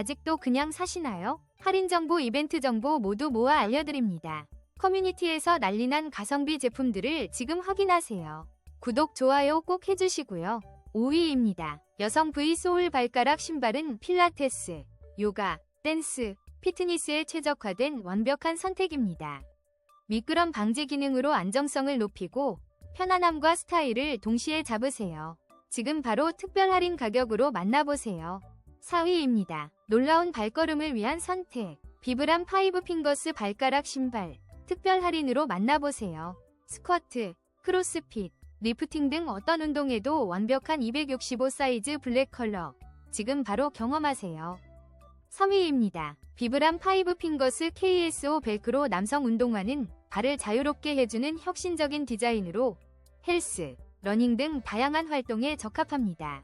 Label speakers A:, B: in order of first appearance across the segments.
A: 아직도 그냥 사시나요? 할인 정보, 이벤트 정보 모두 모아 알려드립니다. 커뮤니티에서 난리난 가성비 제품들을 지금 확인하세요. 구독, 좋아요 꼭 해주시고요. 5위입니다. 여성 V 소울 발가락 신발은 필라테스, 요가, 댄스, 피트니스에 최적화된 완벽한 선택입니다. 미끄럼 방지 기능으로 안정성을 높이고 편안함과 스타일을 동시에 잡으세요. 지금 바로 특별 할인 가격으로 만나보세요. 4위입니다. 놀라운 발걸음을 위한 선택. 비브람 파이브 핑거스 발가락 신발. 특별 할인으로 만나보세요. 스쿼트, 크로스핏, 리프팅 등 어떤 운동에도 완벽한 265 사이즈 블랙 컬러. 지금 바로 경험하세요. 3위입니다. 비브람 파이브 핑거스 KSO 벨크로 남성 운동화는 발을 자유롭게 해주는 혁신적인 디자인으로 헬스, 러닝 등 다양한 활동에 적합합니다.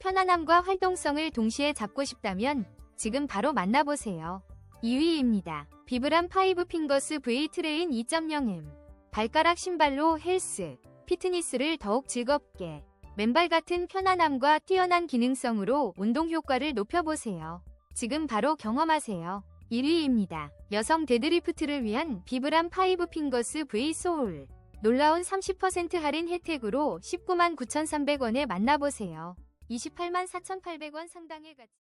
A: 편안함과 활동성을 동시에 잡고 싶다면 지금 바로 만나보세요. 2위입니다. 비브람 파이브 핑거스 V 트레인 2.0M 발가락 신발로 헬스, 피트니스를 더욱 즐겁게 맨발 같은 편안함과 뛰어난 기능성으로 운동 효과를 높여보세요. 지금 바로 경험하세요. 1위입니다. 여성 데드리프트를 위한 비브람 파이브 핑거스 V 소울 놀라운 30% 할인 혜택으로 19만 9,300원에 만나보세요. 28만 4,800원 상당의 가치